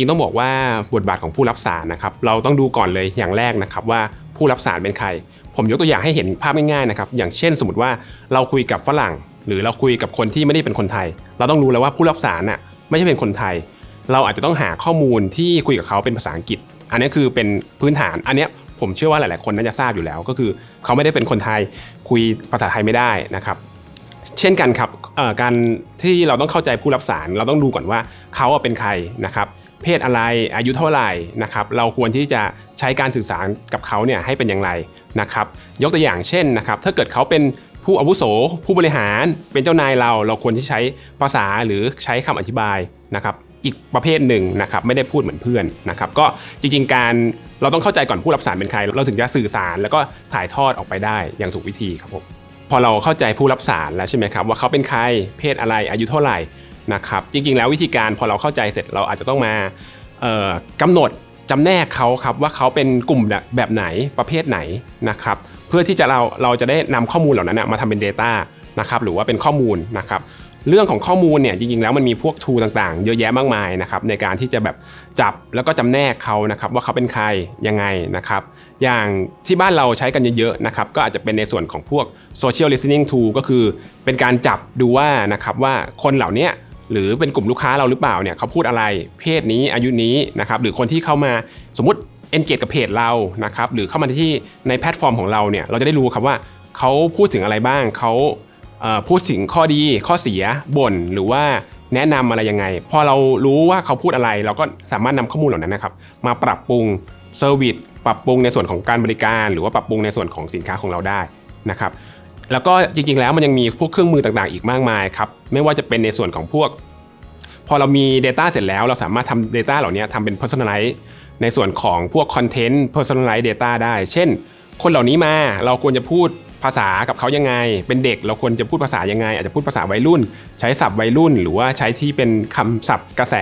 ริงๆต้องบอกว่าบทบาทของผู้รับสารนะครับเราต้องดูก่อนเลยอย่างแรกนะครับว่าผู้รับสารเป็นใคร ผมยกตัวอย่างให้เห็นภาพง่ายๆนะครับอย่างเช่น สมมติว่าเราคุยกับฝรั่ง หรือเราคุยกับคนที่ไม่ได้เป็นคนไทย เราต้องรู้แล้วว่าผู้รับสารน่ะไม่ใช่เป็นคนไทย เราอาจจะต้องหาข้อมูลที่คุยกับเขาเป็นภาษาอังกฤษ อันนี้คือเป็นพื้นฐานอันนี้ผมเชื่อว่าหลายๆคนน่าจะทราบอยู่แล้ว ก็คือเขาไม่ได้เป็นคนไทยคุยภาษาไทยไม่ได้นะครับเช่นกันครับการที่เราต้องเข้าใจผู้รับสารเราต้องดูก่อนว่าเขาเป็นใครนะครับ เพศอะไรอายุเท่าไหร่นะครับเราควรที่จะใช้การสื่อสารกับเขาเนี่ยให้เป็นอย่างไรนะครับยกตัวอย่างเช่นนะครับถ้าเกิดเขาเป็นผู้อาวุโส ผู้บริหารเป็นเจ้านายเราเราควรที่ใช้ภาษาหรือใช้คำอธิบายนะครับอีกประเภทหนึ่งนะครับไม่ได้พูดเหมือนเพื่อนนะครับก็จริงๆการเราต้องเข้าใจก่อนผู้รับสารเป็นใคร เราถึงจะสื่อสารแล้วก็ถ่ายทอดออกไปได้อย่างถูกวิธีครับผมพอเราเข้าใจผู้รับสารแล้วใช่ไหมครับว่าเขาเป็นใครเพศอะไรอายุเท่าไหร่ นะครับจริงๆ แล้ววิธีการพอเราเข้าใจเสร็จเราอาจจะต้องมาเอ่อกำหนดจำแนกเขาครับว่าเขาเป็นกลุ่มแบบไหนประเภทไหนนะครับเพื่อที่จะเราเราจะได้นำข้อมูลเหล่านั้นมาทำเป็น Data นะครับหรือว่าเป็นข้อมูลนะครับเรื่องของข้อมูลเนี่ยจริงๆแล้วมันมีพวกทูต่างๆ เยอะแยะมากมายนะครับในการที่จะแบบจับแล้วก็จำแนกเขานะครับว่าเขาเป็นใครยังไงนะครับอย่างที่บ้านเราใช้กันเยอะๆนะครับก็อาจจะเป็นในส่วนของพวก social listening tool ก็คือเป็นการจับดูว่านะครับว่าคนเหล่านี้ หรือเป็นกลุ่มลูกค้าเราหรือเปล่าเนี่ยเขาพูดอะไรเพศนี้อายุนี้นะครับหรือคนที่เข้ามาสมมติ engage กับเพจเรานะครับหรือเข้ามาที่ในแพลตฟอร์มของเราเนี่ยเราจะได้รู้ครับว่าเขาพูดถึงอะไรบ้างเขาพูดถึงข้อดีข้อเสียบ่นหรือว่าแนะนำอะไรยังไง พอเรารู้ว่าเขาพูดอะไร เราก็สามารถนำข้อมูลเหล่านั้นนะครับ มาปรับปรุงเซอร์วิสปรับปรุงในส่วนของการบริการ หรือว่าปรับปรุงในส่วนของสินค้าของเราได้นะครับ แล้วก็จริงๆแล้วมันยังมีพวกเครื่องมือต่างๆ อีกมากมายครับไม่ว่าจะเป็นในส่วนของพวก พอเรามี Data เสร็จแล้วเราสามารถทำ Data เหล่านี้ทำเป็น Personalize ในส่วนของพวก Content Personalize Data ได้ เช่น คนเหล่านี้มาเราควรจะพูดภาษากับเขายังไง เป็นเด็กเราควรจะพูดภาษายังไง อาจจะพูดภาษาวัยรุ่น ใช้ศัพท์วัยรุ่น หรือว่าใช้ที่เป็นคำศัพท์กระแส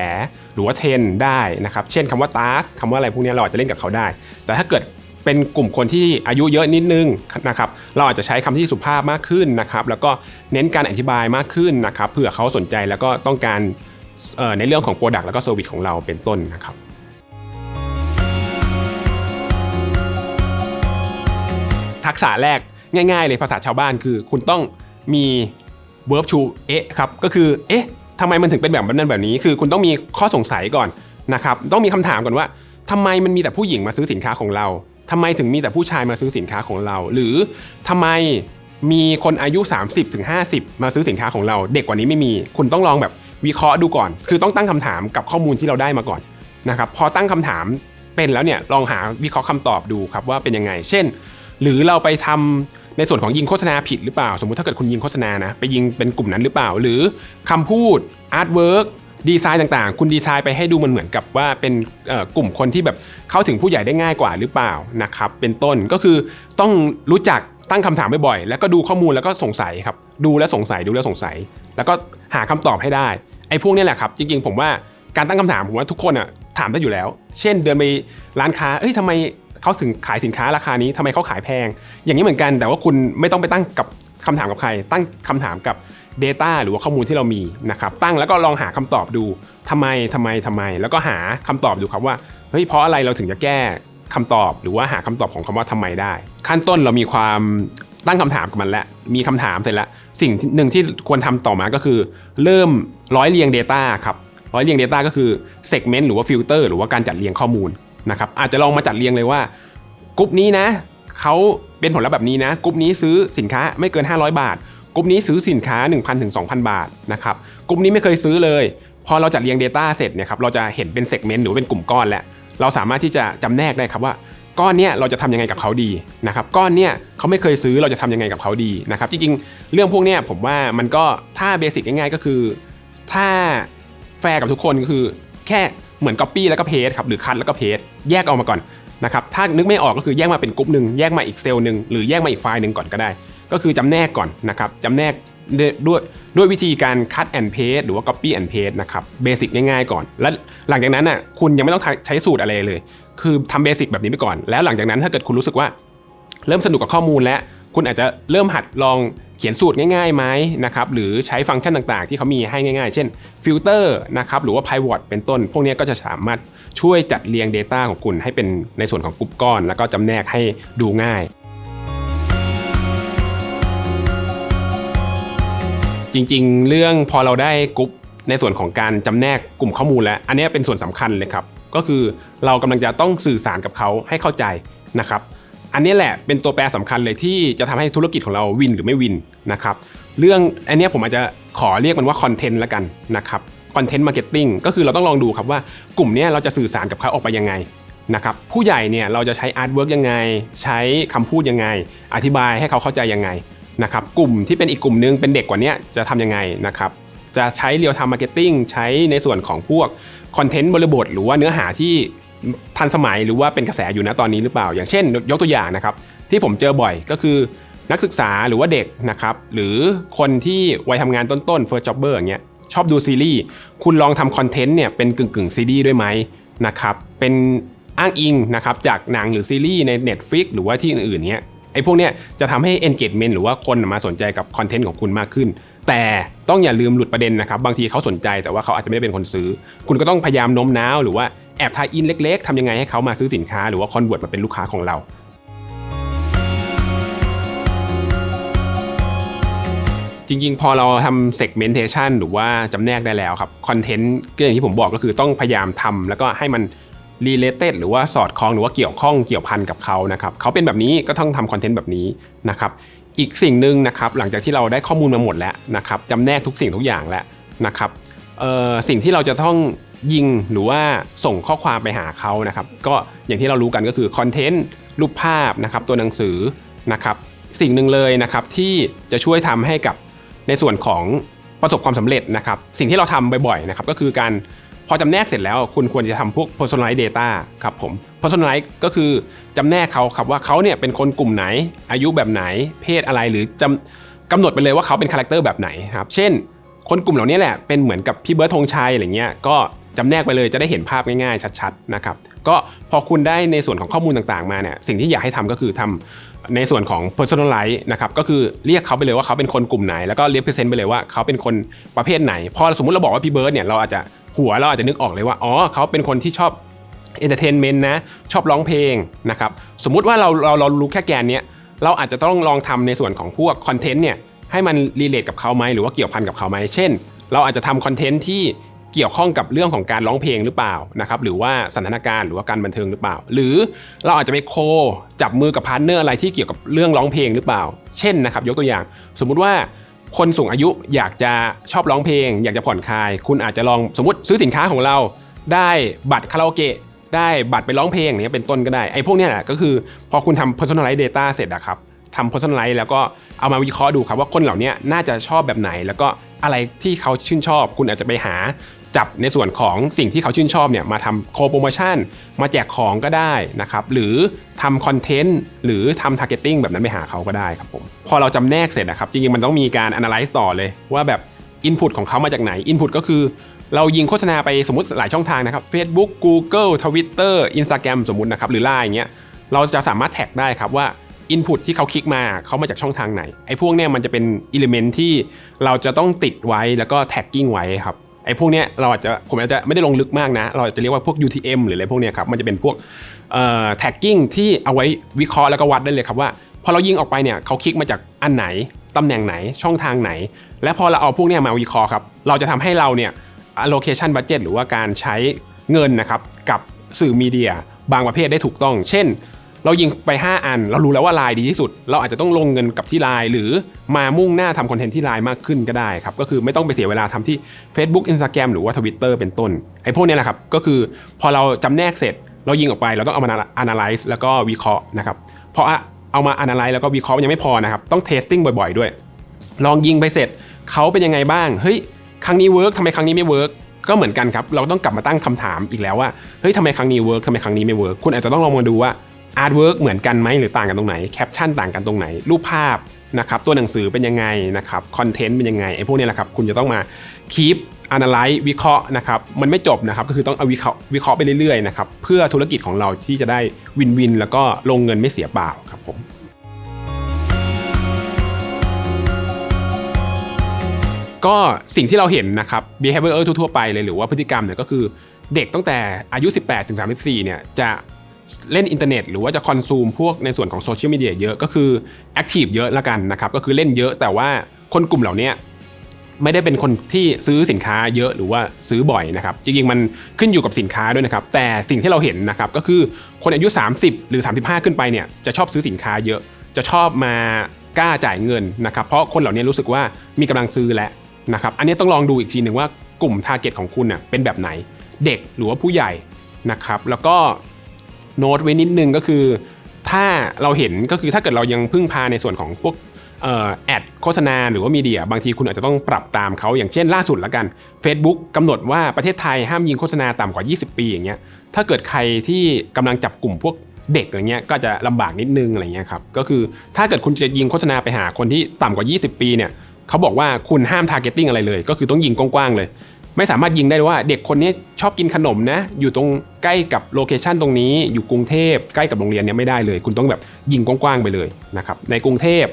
หรือว่าเทรนได้นะครับ เช่นคำว่า task คำว่าอะไรพวกนี้เราอาจจะเล่นกับเขาได้ แต่ถ้าเกิด เป็นกลุ่มคนที่อายุเยอะนิดนึงนะครับเราอาจจะใช้คำที่สุภาพมากขึ้นนะครับ แล้วก็เน้นการอธิบายมากขึ้นนะครับเผื่อเขาสนใจแล้วก็ต้องการในเรื่องของ Product แล้วก็ Service ของเราเป็นต้นนะครับทักษะแรกง่ายๆเลยภาษาชาวบ้านคือ คุณต้องมี verb to เอ๊ะครับก็คือเอ๊ะทำไมมันถึงเป็นแบบนั้นแบบนี้ คือคุณต้องมีข้อสงสัยก่อนนะครับต้องมีคำถามก่อนว่าทำไมมันมีแต่ผู้หญิงมาซื้อสินค้าของเรา ทำไมถึงมีแต่ผู้ชายมาซื้อสินค้าของเรา หรือทำไมมีคนอายุ 30-50ถึงมาซื้อสินค้าของเรา เด็กกว่านี้ไม่มี คุณต้องลองแบบวิเคราะห์ดูก่อน คือต้องตั้งคำถามกับข้อมูลที่เราได้มาก่อนนะครับพอตั้งคำถามเป็นแล้วเนี่ยลองหาวิเคราะห์คำตอบดูครับว่าเป็นยังไง เช่น หรือเราไปทำในส่วนของยิงโฆษณาผิดหรือเปล่า สมมุติถ้าเกิดคุณยิงโฆษณานะไปยิงเป็นกลุ่มนั้นหรือเปล่า หรือคำพูดอาร์ตเวิร์ก ดีไซน์ต่างๆ คุณดีไซน์ไปให้ดูมันเหมือนกับว่าเป็นกลุ่มคนที่แบบเข้าถึงผู้ใหญ่ได้ง่ายกว่าหรือเปล่านะครับเป็นต้นก็คือต้องรู้จักตั้งคำถามบ่อยๆแล้วก็ดูข้อมูลแล้วก็สงสัยครับดูแล้วสงสัยดูแล้วสงสัย แล้วก็หาคำตอบให้ได้ไอ้พวกนี้แหละครับ จริงๆ ผมว่าการตั้งคำถามผมว่าทุกคนอะถามได้อยู่แล้ว เช่นเดินไปร้านค้าเอ้ยทำไมเขาถึงขายสินค้าราคานี้ทำไมเขาขายแพง อย่างนี้เหมือนกันแต่ว่าคุณไม่ต้องไปตั้งกับคำถามกับใคร ตั้งคำถามกับ Data หรือว่าข้อมูลที่เรามีนะครับตั้งแล้วก็ลองหาคำตอบดูทำไมทำไมทำไม แล้วก็หาคำตอบดูครับว่าเฮ้ยเพราะอะไรเราถึงจะแก้คำตอบหรือว่าหาคำตอบของคำว่าทำไมได้ ขั้นต้นเรามีความตั้งคำถามกับมันแล้วมีคำถามเสร็จแล้วสิ่งหนึ่งที่ควรทำต่อมาก็คือ เริ่มร้อยเรียง Data ครับร้อยเรียง Data ก็คือ segment หรือว่า filter หรือว่าการจัดเรียงข้อมูลนะครับอาจจะลองมาจัดเรียงเลยว่ากลุ่มนี้นะเขาเป็นผลลัพธ์แบบนี้นะกลุ่มนี้ซื้อสินค้าไม่เกิน 500 บาท ลุ่มนี้ซื้อสินค้า 1,000ถึง2,000 บาทนะครับกลุ่มนี้ไม่เคยซื้อเลย พอเราจัดเรียง Data เสร็จเนี่ยครับเราจะเห็นเป็นเซกเมนต์หรือเป็นกลุ่มก้อนแล้วเราสามารถที่จะจำแนกได้ครับว่าก้อนเนี้ยเราจะทำยังไงกับเขาดีนะครับก้อนเนี้ยเขาไม่เคยซื้อเราจะทำยังไงกับเขาดีนะครับจริงๆ เรื่องพวกเนี้ยผมว่ามันก็ถ้าเบสิกง่ายๆก็คือ ถ้าแฟร์กับทุกคนก็คือ แค่เหมือน Copy แล้วก็เพจครับหรือคัดแล้วก็เพจแยกออกมาก่อนนะครับถ้านึกไม่ออกก็คือแยกมาเป็นกลุ่มหนึ่งแยกมาอีกเซลล์หนึ่งหรือแยกมาอีกไฟล์หนึ่งก่อนก็ได้ ก็คือจำแนกก่อนนะครับจำแนกด้วยด้วยวิธีการ cut and paste หรือว่า copy and paste นะครับเบสิกง่ายๆก่อน แล้วหลังจากนั้นน่ะคุณยังไม่ต้องใช้สูตรอะไรเลย คือทำเบสิกแบบนี้ไปก่อน แล้วหลังจากนั้นถ้าเกิดคุณรู้สึกว่า เริ่มสนุกกับข้อมูลแล้วคุณคุณอาจจะเริ่มหัดลองเขียนสูตรง่ายๆไหมนะครับหรือใช้ฟังก์ชันต่างๆ ที่เขามีให้ง่ายๆ เช่นฟิลเตอร์นะครับหรือว่า pivot เป็นต้น พวกนี้ก็จะสามารถช่วยจัดเรียง Data ของคุณให้เป็นในส่วนของกลุ่มก้อน แล้วก็จำแนกให้ดูง่าย จริง ๆ เรื่องพอเราได้กรุ๊ปในส่วนของการจำแนกกลุ่มข้อมูลแล้ว อันนี้เป็นส่วนสำคัญเลยครับ ก็คือเรากำลังจะต้องสื่อสารกับเขาให้เข้าใจนะครับ อันนี้แหละเป็นตัวแปรสำคัญเลยที่จะทำให้ธุรกิจของเราวินหรือไม่วินนะครับ เรื่องอันนี้ผมอาจจะขอเรียกมันว่าคอนเทนต์ละกันนะครับคอนเทนต์มาร์เก็ตติ้งก็คือเราต้องลองดูครับว่ากลุ่มนี้เราจะสื่อสารกับเขาออกไปยังไงนะครับผู้ใหญ่เนี่ยเราจะใช้อาร์ตเวิร์กยังไง ใช้คำพูดยังไง อธิบายให้เขาเข้าใจยังไง นะครับกลุ่มที่เป็นอีกกลุ่มนึงเป็นเด็กกว่านี้จะทำยังไงนะครับจะใช้เรียลไทม์มาร์เก็ตติ้งใช้ในส่วนของพวกคอนเทนต์บริบท หรือว่าเนื้อหาที่ทันสมัยหรือว่าเป็นกระแสอยู่นะตอนนี้หรือเปล่า อย่างเช่น ยกตัวอย่างนะครับ ที่ผมเจอบ่อยก็คือนักศึกษาหรือว่าเด็กนะครับหรือคนที่วัยทำงานต้นๆ first jobber อย่างเงี้ยชอบดูซีรีส์คุณลองทำคอนเทนต์เนี่ยเป็นกึ่งกึ่งซีดีด้วยไหมนะครับเป็นอ้างอิงนะครับจากหนังหรือซีรีส์ใน Netflix หรือว่าที่อื่นๆเนี้ย ไอ้พวกเนี้ยจะทำให้ engagement หรือว่าคนมาสนใจกับคอนเทนต์ของคุณมากขึ้น แต่ต้องอย่าลืมหลุดประเด็นนะครับ บางทีเขาสนใจแต่ว่าเขาอาจจะไม่ได้เป็นคนซื้อ คุณก็ต้องพยายามโน้มน้าวหรือว่าแอบทายอินเล็ก ๆทำยังไงให้เขามาซื้อสินค้าหรือว่าคอนเวิร์ตมาเป็นลูกค้าของเราจริงๆ พอเราทำ segmentation หรือว่าจำแนกได้แล้วครับ คอนเทนต์ก็อย่างที่ผมบอกก็คือต้องพยายามทำแล้วก็ให้มัน related หรือว่าสอดคล้องหรือว่าเกี่ยวข้องเกี่ยวพันกับเขานะครับเขาเป็นแบบนี้ก็ต้องทำคอนเทนต์แบบนี้นะครับอีกสิ่งหนึ่งนะครับหลังจากที่เราได้ข้อมูลมาหมดแล้วนะครับจำแนกทุกสิ่งทุกอย่างแล้วนะครับสิ่งที่เราจะต้องยิงหรือว่าส่งข้อความไปหาเขานะครับก็อย่างที่เรารู้กันก็คือคอนเทนต์รูปภาพนะครับตัวหนังสือนะครับสิ่งหนึ่งเลยนะครับที่จะช่วยทำให้กับในส่วนของประสบความสำเร็จนะครับสิ่งที่เราทำบ่อยๆนะครับก็คือการ พอจำแนกเสร็จแล้วคุณควรจะทำพวก personalized data ครับผม personalized ก็คือจำแนกเขาครับว่าเขาเนี่ยเป็นคนกลุ่มไหน อายุแบบไหน เพศอะไรหรือจำกำหนดไปเลยว่าเขาเป็นคาแรคเตอร์แบบไหนครับ เช่น คนกลุ่มเหล่านี้แหละเป็นเหมือนกับพี่เบิร์ดธงชัยอะไรเงี้ยก็จำแนกไปเลยจะได้เห็นภาพง่ายๆ ชัดๆนะครับก็พอคุณได้ในส่วนของข้อมูลต่างๆมาเนี่ยสิ่งที่อยากให้ทำก็คือทำในส่วนของ personalize นะครับก็คือเรียกเขาไปเลยว่าเขาเป็นคนกลุ่มไหน แล้วก็ represent ไปเลยว่าเขาเป็นคนประเภทไหนพอสมมติเราบอกว่าพี่เบิร์ดเนี่ยเราอาจจะ หัวเราอาจจะนึกออกเลยว่า อ๋อเขาเป็นคนที่ชอบ entertainment นต์นะ ชอบร้องเพลงนะครับ สมมุติว่าเราเราเรารู้แค่แกนเนี้ย เราอาจจะต้องลองทำในส่วนของพวกคอนเทนต์เนี่ย ให้มันรีเลทกับเขาไหมหรือว่าเกี่ยวพันกับเขาไหม เช่น เราอาจจะทำคอนเทนต์ที่เกี่ยวข้องกับเรื่องของการร้องเพลงหรือเปล่านะครับหรือว่าสถานการณ์หรือว่าการบันเทิงหรือเปล่า หรือเราอาจจะไปโคจับมือกับพาร์ทเนอร์อะไรที่เกี่ยวกับเรื่องร้องเพลงหรือเปล่า เช่นนะครับยกตัวอย่าง สมมุติว่า คนสูงอายุอยากจะชอบร้องเพลง อยากจะผ่อนคลาย คุณอาจจะลองสมมติซื้อสินค้าของเรา ได้บัตรคาราโอเกะได้บัตรไปร้องเพลงอย่างเงี้ยเป็นต้นก็ได้ไอ้พวกเนี้ยก็คือพอคุณทำ personalized data เสร็จอะครับทำ personalize แล้วก็เอามาวิเคราะห์ดูครับว่าคนเหล่านี้น่าจะชอบแบบไหน แล้วก็อะไรที่เขาชื่นชอบ คุณอาจจะไปหา จับในส่วนของสิ่งที่เขาชื่นชอบเนี่ยมาทำโคโปรโมชั่น มาแจกของก็ได้นะครับ หรือทำคอนเทนต์หรือทำ targeting แบบนั้นไปหาเขาก็ได้ครับผมพอเราจำแนกเสร็จนะครับ จริงๆ มันต้องมีการ analyze ต่อเลยว่าแบบ input ของเขามาจากไหน input ก็คือเรายิงโฆษณาไปสมมติหลายช่องทางนะครับ Facebook Google Twitter Instagram สมมตินะครับหรือ Line อย่างเงี้ยเราจะสามารถแท็กได้ครับว่า Input ที่เขาคลิกมาเขามาจากช่องทางไหน ไอ้พวกเนี้ยมันจะเป็นอิเลเมนที่เราจะต้องติดไว้แล้วก็แท็กกิ้งไว้ครับ ไอ้พวกเนี้ยเราอาจจะผมอาจจะไม่ได้ลงลึกมากนะ เราอาจจะเรียกว่าพวก UTM หรืออะไรพวกเนี้ยครับมันจะเป็นพวกเอ่อแท็กกิ้งที่เอาไว้วิเคราะห์แล้วก็วัดได้เลยครับว่าพอเรายิงออกไปเนี่ยเขาคลิกมาจากอันไหนตำแหน่งไหนช่องทางไหน และพอเราเอาพวกเนี้ยมาวิเคราะห์ครับเราจะทำให้เราเนี่ย allocation budget หรือว่าการใช้เงินนะครับกับสื่อมีเดียบางประเภทได้ถูกต้อง เช่น เรายิงไป 5 อัน เรารู้แล้วว่าไลน์ดีที่สุด เราอาจจะต้องลงเงินกับที่ไลน์หรือมามุ่งหน้าทำคอนเทนต์ที่ไลน์มากขึ้นก็ได้ครับ ก็คือไม่ต้องไปเสียเวลาทำที่ Facebook Instagram หรือว่า Twitter เป็นต้น ไอ้พวกนี้แหละครับ ก็คือพอเราจำแนกเสร็จ เรายิงออกไป เราต้องเอามา analyze แล้วก็วิเคราะห์นะครับพอเอามา analyze แล้วก็วิเคราะห์ยังไม่พอนะครับ ต้อง testing บ่อย ๆ ด้วย ลองยิงไปเสร็จเขาเป็นยังไงบ้าง เฮ้ย ครั้งนี้เวิร์กทำไมครั้งนี้ไม่เวิร์กก็เหมือนกันครับ เราต้องกลับมาตั้งคำถามอีกแล้วว่า เฮ้ยทำไมครั้งนี้เวิร์กทำไมครั้งนี้ไม่เวิร์กคุณอาจจะต้องลองมาดูว่า อาร์ตเวิร์กเหมือนกันไหมหรือต่างกันตรงไหนแคปชั่นต่างกันตรงไหน รูปภาพนะครับตัวหนังสือเป็นยังไงนะครับคอนเทนต์เป็นยังไงไอ้พวกนี้แหละครับคุณจะต้องมาคีปอานาลัยวิเคราะห์นะครับมันไม่จบนะครับก็คือต้องเอาวิเคราะห์วิเคราะห์ไปเรื่อยๆนะครับเพื่อธุรกิจของเราที่จะได้วินวิน แล้วก็ลงเงินไม่เสียเปล่าครับผมก็สิ่งที่เราเห็นนะครับ behavior ทั่วๆไปเลยหรือว่าพฤติกรรมเนี่ยก็คือเด็กตั้งแต่อายุ 18ถึง34เนี่ยจะ เล่นอินเทอร์เน็ตหรือว่าจะคอนซูมพวกในส่วนของโซเชียลมีเดียเยอะก็คือแอคทีฟเยอะละกันนะครับก็คือเล่นเยอะแต่ว่าคนกลุ่มเหล่านี้ไม่ได้เป็นคนที่ซื้อสินค้าเยอะหรือว่าซื้อบ่อยนะครับจริงๆมันขึ้นอยู่กับสินค้าด้วยนะครับแต่สิ่งที่เราเห็นนะครับก็คือคนอายุ 30 หรือ 35 ขึ้นไปเนี่ยจะชอบซื้อสินค้าเยอะ จะชอบมากล้าจ่ายเงินนะครับเพราะคนเหล่านี้รู้สึกว่ามีกำลังซื้อแล้วนะครับอันนี้ต้องลองดูอีกทีหนึ่งว่ากลุ่มทาร์เก็ตของคุณเน่ยเป็นแบบไหนเด็กหรือว่าผู้ใหญ่นะครับแล้วก็ โน้ตไว้นิดนึงก็คือ ถ้าเราเห็นก็คือถ้าเกิดเรายังพึ่งพาในส่วนของพวกออแอดโฆษณาหรือว่ามีเดีย บางทีคุณอาจจะต้องปรับตามเขาอย่างเช่นล่าสุดละกัน Facebook กำหนดว่าประเทศไทยห้ามยิงโฆษณาต่ำกว่า 20 ปีอย่างเงี้ยถ้าเกิดใครที่กำลังจับกลุ่มพวกเด็กอะไรเงี้ยก็จะลำบากนิดนึงอะไรเงี้ยครับก็คือถ้าเกิดคุณจะยิงโฆษณาไปหาคนที่ต่ำกว่า 20 ปีเนี่ยเขาบอกว่าคุณห้าม targeting อะไรเลย ก็คือต้องยิงกว้างๆเลย ไม่สามารถยิงได้ว่าเด็กคนนี้ชอบกินขนมนะ อยู่ตรงใกล้กับโลเคชันตรงนี้ อยู่กรุงเทพใกล้กับโรงเรียนเนี่ยไม่ได้เลย คุณต้องแบบยิงกว้างๆไปเลยนะครับ ในกรุงเทพ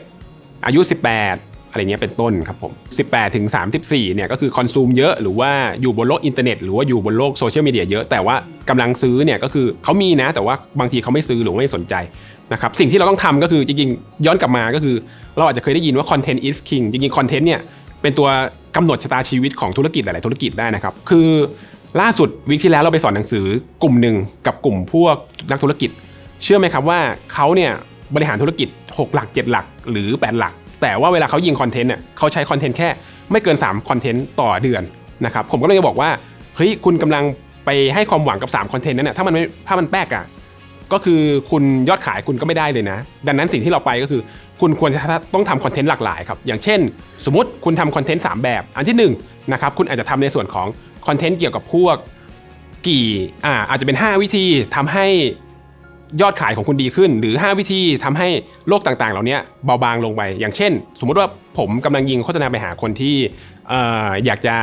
อายุ 18 อะไรเงี้ยเป็นต้นครับผม 18 ถึง 34 เนี่ยก็คือคอนซูมเยอะหรือว่าอยู่บนโลกอินเทอร์เน็ตหรือว่าอยู่บนโลกโซเชียลมีเดียเยอะ แต่ว่ากำลังซื้อเนี่ยก็คือเขามีนะ แต่ว่าบางทีเขาไม่ซื้อหรือไม่สนใจนะครับสิ่งที่เราต้องทำก็คือจริงๆ ย้อนกลับมาก็คือ เราอาจจะเคยได้ยินว่า content is king จริงๆ content เนี่ย เป็นตัวกำหนดชะตาชีวิตของธุรกิจหลาย ๆ ธุรกิจได้นะครับ คือล่าสุดวิกที่แล้วเราไปสอนหนังสือกลุ่มหนึ่งกับกลุ่มพวกนักธุรกิจ เชื่อไหมครับว่าเขาเนี่ยบริหารธุรกิจ 6 หลัก 7 หลัก หรือ 8 หลัก แต่ว่าเวลาเขายิงคอนเทนต์เนี่ยเขาใช้คอนเทนต์แค่ไม่เกิน3คอนเทนต์ต่อเดือนนะครับผมก็เลยจะบอกว่าเฮ้ยคุณกำลังไปให้ความหวังกับ3คอนเทนต์นั้นน่ะถ้ามันไม่ถ้ามันแป๊กอะ ก็คือคุณยอดขายคุณก็ไม่ได้เลยนะ ดังนั้นสิ่งที่เราไปก็คือ คุณควรจะต้องทำคอนเทนต์หลากหลายครับ อย่างเช่น สมมติคุณทำคอนเทนต์3แบบ อันที่1นะครับคุณอาจจะทำในส่วนของคอนเทนต์เกี่ยวกับพวกกี่อ่าอาจจะเป็น 5 วิธีทำให้ยอดขายของคุณดีขึ้น หรือ 5 วิธีทำให้โลกต่างๆ เหล่านี้เบาบางลงไป อย่างเช่น สมมุติว่าผมกำลังยิงโฆษณาไปหาคนที่อออยากจะ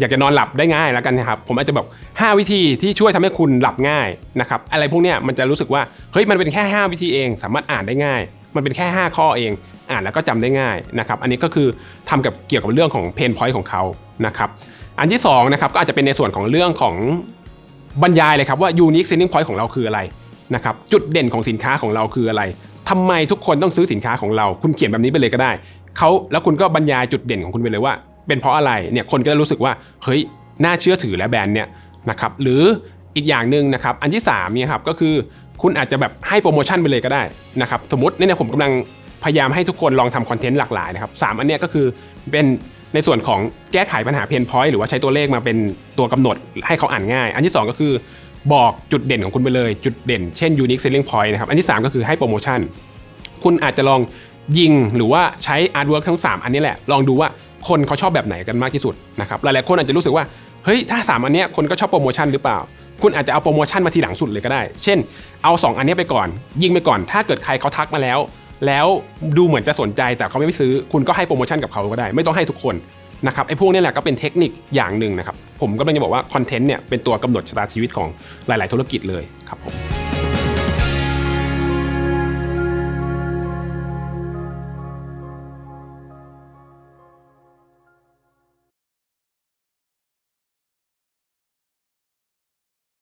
อยากจะนอนหลับได้ง่ายแล้วกันนะครับ ผมอาจจะแบบ5วิธีที่ช่วยทำให้คุณหลับง่ายนะครับ อะไรพวกเนี้ยมันจะรู้สึกว่า เฮ้ย มันเป็นแค่ 5 วิธีเอง สามารถอ่านได้ง่าย มันเป็นแค่ 5 ข้อเอง อ่านแล้วก็จำได้ง่ายนะครับ อันนี้ก็คือทำกับเกี่ยวกับเรื่องของเพนพอยต์ของเขานะครับ อันที่2นะครับ ก็อาจจะเป็นในส่วนของเรื่องของบรรยายเลยครับว่า unique selling point ของเราคืออะไรนะครับ จุดเด่นของสินค้าของเราคืออะไรทำไมทุกคนต้องซื้อสินค้าของเรา คุณเขียนแบบนี้ไปเลยก็ได้เขาแล้วคุณก็บรรยายจุดเด่นของคุณไปเลยว่า เป็นเพราะอะไรเนี่ยคนก็จะรู้สึกว่าเฮ้ยน่าเชื่อถือและแบรนด์เนี่ยนะครับหรืออีกอย่างหนึ่งนะครับอันที่3เนี่ยครับก็คือคุณอาจจะแบบให้โปรโมชั่นไปเลยก็ได้นะครับสมมติเนี่ยผมกำลังพยายามให้ทุกคนลองทำคอนเทนต์หลากหลายนะครับสามอันเนี้ยก็คือเป็นในส่วนของแก้ไขปัญหาเพนพอยต์หรือว่าใช้ตัวเลขมาเป็นตัวกำหนดให้เขาอ่านง่าย อันที่ 2 ก็คือบอกจุดเด่นของคุณไปเลย จุดเด่นเช่น unique selling point นะครับอันที่ 3 ก็คือให้โปรโมชั่น คุณอาจจะลองยิงหรือว่าใช้อาร์ตเวิร์กทั้ง 3 อันนี้แหละ ลองดูว่า คนเขาชอบแบบไหนกันมากที่สุดนะครับหลายๆคนอาจจะรู้สึกว่าเฮ้ยถ้า 3 อันเนี้ยคนก็ชอบโปรโมชั่นหรือเปล่า คุณอาจจะเอาโปรโมชั่นมาทีหลังสุดเลยก็ได้ เช่น เอา 2 อันนี้ไปก่อน ยิงไปก่อน ถ้าเกิดใครเขาทักมาแล้ว แล้วดูเหมือนจะสนใจแต่เขาไม่ซื้อ คุณก็ให้โปรโมชั่นกับเขาก็ได้ ไม่ต้องให้ทุกคนนะครับไอ้พวกนี้แหละก็เป็นเทคนิคอย่างหนึ่งนะครับผมก็เลยจะบอกว่าคอนเทนต์เนี่ยเป็นตัวกำหนดชะตาชีวิตของหลาย ๆ ธุรกิจเลยครับผม